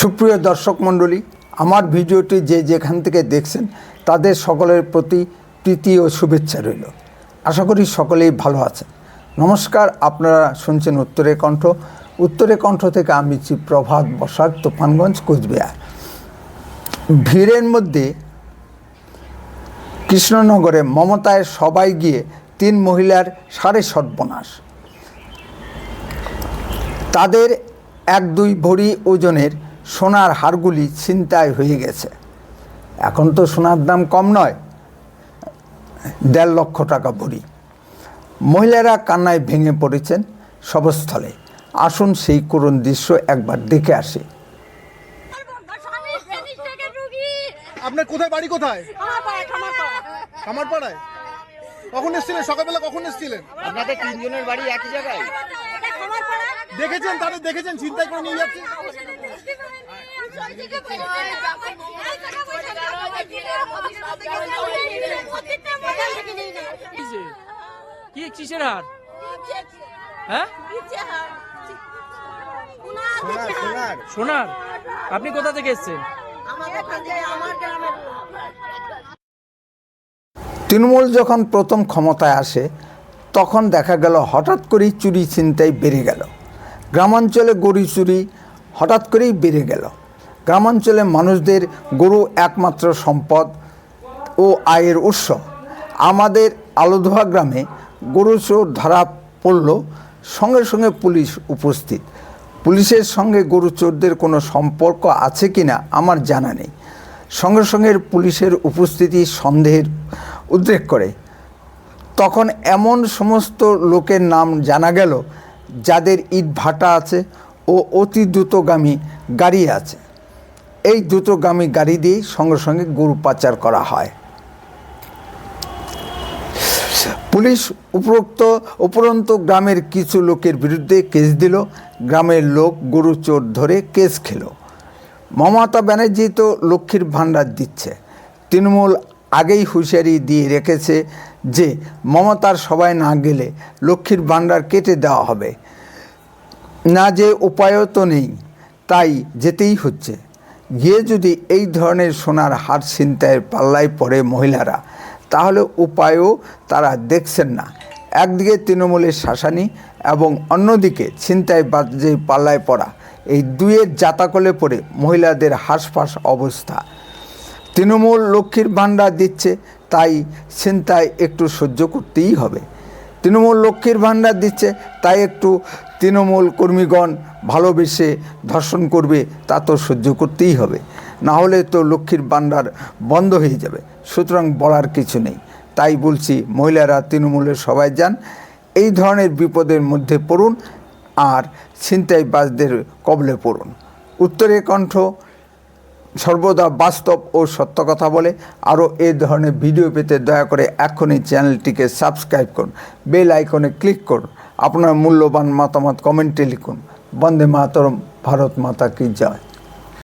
সুপ্রিয় দর্শক মণ্ডলী, আমার ভিডিওটি যে যেখান থেকে দেখছেন, তাদের সকলের প্রতি প্রীতি ও শুভেচ্ছা রইল। আশা করি সকলেই ভালো আছেন। নমস্কার, আপনারা শুনছেন উত্তরে কণ্ঠ। উত্তরে কণ্ঠ থেকে আমি প্রভাত বসাক, তুফানগঞ্জ, কোচবিহার। ভিড়ের মধ্যে কৃষ্ণনগরে মমতায় সবাই গিয়ে তিন মহিলার সাড়ে সর্বনাশ। তাদের এক দুই ভরি ওজনের সোনার হারগুলি ছিনতাই হয়ে গেছে। এখন তো সোনার দাম কম নয় দেড় লক্ষ টাকা ভরি। মহিলারা কান্নায় ভেঙে পড়েছেন সবস্থলে। আসুন সেই করুণ দৃশ্য একবার দেখে আসি। আপনার কোথায় বাড়ি কোথায়? আমার পাড়ায় কখন এসেছিলেন? সকালবেলা কখন এসেছিলেন? আপনাদের তিনজনের বাড়ি একই জায়গায়? দেখেছেন তাদের দেখেছেন চিন্তাই করে নিয়ে যাচ্ছে? কি কিসের হার? হ্যাঁ? সোনার, আপনি কোথা থেকে এসেছেন? তৃণমূল যখন প্রথম ক্ষমতায় আসে, তখন দেখা গেল হঠাৎ করেই চুরি চিন্তাই বেড়ে গেল। গ্রামাঞ্চলে গরু চুরি হঠাৎ করেই বেড়ে গেল। গ্রামাঞ্চলে মানুষদের গরু একমাত্র সম্পদ ও আয়ের উৎস। আমাদের আলোধোয়া গ্রামে গরু চোর ধরা পড়ল। সঙ্গে সঙ্গে পুলিশ উপস্থিত। পুলিশের সঙ্গে গরু চোরদের কোনো সম্পর্ক আছে কি না আমার জানা নেই। সঙ্গে সঙ্গে পুলিশের উপস্থিতি সন্দেহের উদ্রেক করে। তখন এমন সমস্ত লোকের নাম জানা গেল, যাদের ইট ভাটা আছে ও অতি দ্রুতগামী গাড়ি আছে। এই দ্রুতগামী গাড়ি দিয়েই সঙ্গে সঙ্গে গরু পাচার করা হয়। পুলিশ উপরোক্ত উপরন্ত গ্রামের কিছু লোকের বিরুদ্ধে কেস দিল। গ্রামের লোক গরু চোর ধরে কেস খেলো। মমতা ব্যানার্জি তো লক্ষ্মীর ভাণ্ডার দিচ্ছে। তৃণমূল আগেই হুঁশিয়ারি দিয়ে রেখেছে যে মমতার সবাই না গেলে লক্ষ্মীর ভাণ্ডার কেটে দেওয়া হবে। না যে উপায়ও তো নেই, তাই যেতেই হচ্ছে। গিয়ে যদি এই ধরনের সোনার হার ছিনতাইয়ের পাল্লায় পড়ে মহিলারা, তাহলে উপায়ও তারা দেখছেন না। একদিকে তৃণমূলের শাসানি এবং অন্যদিকে ছিনতাই বাজে পাল্লায় পড়া, এই দুয়ের জাতাকলে পড়ে মহিলাদের হাঁসফাঁস অবস্থা। তৃণমূল লক্ষ্মীর ভাণ্ডার দিচ্ছে, তাই ছিনতাই একটু সহ্য করতেই হবে। তৃণমূল লক্ষ্মীর ভাণ্ডার দিচ্ছে, তাই একটু তৃণমূল কর্মীগণ ভালোবেসে ধর্ষণ করবে, তা তো সহ্য করতেই হবে। না হলে তো লক্ষ্মীর ভাণ্ডার বন্ধ হয়ে যাবে। সুতরাং বলার কিছু নেই। তাই বলছি, মহিলারা তৃণমূলের সবাই যান, এই ধরনের বিপদের মধ্যে পড়ুন আর ছিনতাইবাজদের কবলে পড়ুন। উত্তরে কণ্ঠ সর্বদা বাস্তব ও সত্য কথা বলে। আরও এ ধরনের ভিডিও পেতে দয়া করে এখনই চ্যানেলটিকে সাবস্ক্রাইব করুন, বেল আইকনে ক্লিক করুন, আপনার মূল্যবান মতামত কমেন্টে লিখুন। বন্দে মাতরম, ভারত মাতা কি জয়।